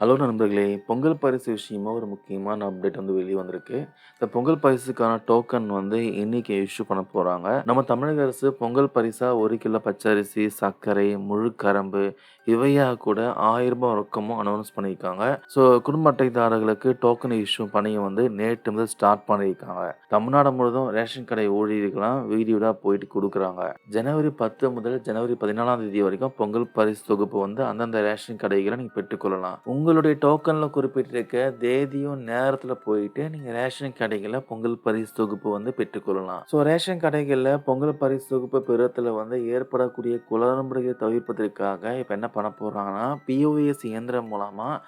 Hello நண்பர்களே! பொங்கல் பரிசு விஷயமா ஒரு முக்கியமான அப்டேட் வந்து வெளியே வந்திருக்கு. இந்த பொங்கல் பரிசுக்கான டோக்கன் வந்து இன்னைக்கு இஷ்யூ பண்ண போகிறாங்க நம்ம தமிழக அரசு பொங்கல் பரிசாக ஒரு கிலோ பச்சரிசி, சர்க்கரை, முழு கரும்பு இவையாக கூட ஆயிரம் ரூபாய் ரொக்கமும் அனௌன்ஸ் பண்ணியிருக்காங்க. ஸோ குடும்ப அட்டைதாரர்களுக்கு டோக்கன் இஷ்யூ பணியை வந்து நேற்று முதல் ஸ்டார்ட் பண்ணியிருக்காங்க. தமிழ்நாடு முழுவதும் ரேஷன் கடை ஊழியர்களாம் வீடு வீடாக போயிட்டு கொடுக்குறாங்க ஜனவரி 10 முதல் ஜனவரி 14ஆம் தேதி வரைக்கும் பொங்கல் பரிசு தொகுப்பு வந்து அந்தந்த ரேஷன் கடைகளை நீங்கள் பெற்றுக்கொள்ளலாம். உங்களுடைய டோக்கனில் குறிப்பிட்டிருக்க தேதியும், நேரத்தில் போயிட்டு நீங்கள் ரேஷன் கடைகளில் பொங்கல் பரிசு தொகுப்பு வந்து பெற்றுக்கொள்ளலாம். ஸோ ரேஷன் கடைகளில் பொங்கல் பரிசு தொகுப்பு பெறத்தில் வந்து ஏற்படக்கூடிய குளறுபடிகளை தவிர்ப்பதற்காக இப்போ என்ன பண்ண போகிறாங்கன்னா பிஓஎஸ் இயந்திரம் மூலமாக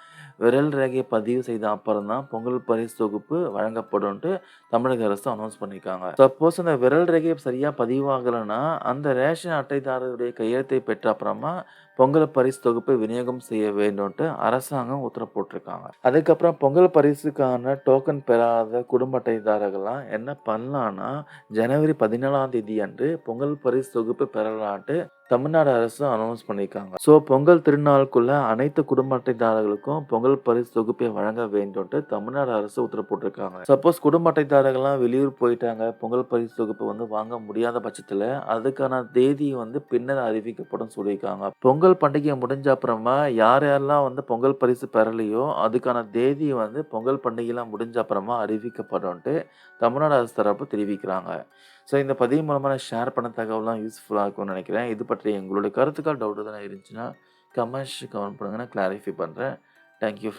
விரல் ரேகையை பதிவு செய்த அப்புறம் தான் பொங்கல் பரிசு தொகுப்பு வழங்கப்படும்ட்டு தமிழக அரசு அனௌன்ஸ் பண்ணியிருக்காங்க. சப்போஸ் அந்த விரல் ரேகை சரியாக பதிவாகலன்னா, அந்த ரேஷன் அட்டைதாரருடைய கையெழுத்தை பெற்ற அப்புறமா பொங்கல் பரிசு தொகுப்பை விநியோகம் செய்ய வேண்டும்ட்டு அரசாங்கம் உத்தரவு போட்டிருக்காங்க. அதுக்கப்புறம் பொங்கல் பரிசுக்கான டோக்கன் பெறாத குடும்ப அட்டைதாரர்கள்லாம் என்ன பண்ணலான்னா, ஜனவரி 14ஆம் தேதி அன்று பொங்கல் பரிசு தொகுப்பு பெறலான்ட்டு தமிழ்நாடு அரசு அனௌன்ஸ் பண்ணியிருக்காங்க. ஸோ பொங்கல் திருநாளுக்குள்ள அனைத்து குடும்ப அட்டைதாரர்களுக்கும் பொங்கல் பரிசு தொகுப்பை வழங்க வேண்டும்ட்டு தமிழ்நாடு அரசு உத்தரவு போட்டிருக்காங்க. சப்போஸ் குடும்ப அட்டைதாரர்கள்லாம் வெளியூர் போயிட்டாங்க, பொங்கல் பரிசு தொகுப்பு வந்து வாங்க முடியாத பட்சத்தில் அதுக்கான தேதி வந்து பின்னர் அறிவிக்கப்படும் சொல்லியிருக்காங்க. பொங்கல் பண்டிகை முடிஞ்ச அப்புறமா யார் யாரெல்லாம் வந்து பொங்கல் பரிசு பெறலையோ, அதுக்கான தேதி வந்து பொங்கல் பண்டிகைலாம் முடிஞ்ச அப்புறமா அறிவிக்கப்படும்ட்டு தமிழ்நாடு அரசு தரப்பு தெரிவிக்கிறாங்க. ஸோ இந்த பதிவு மூலமாக நான் ஷேர் பண்ண தகவல்லாம் யூஸ்ஃபுல்லாக இருக்கும்னு நினைக்கிறேன். இது பற்றி எங்களுடைய கருத்துக்கள், டவுட் எதுனா இருந்துச்சுன்னா கமெண்ட்ஸ் கமெண்ட் பண்ணுங்க. நான் கிளாரிஃபை பண்றேன். Thank you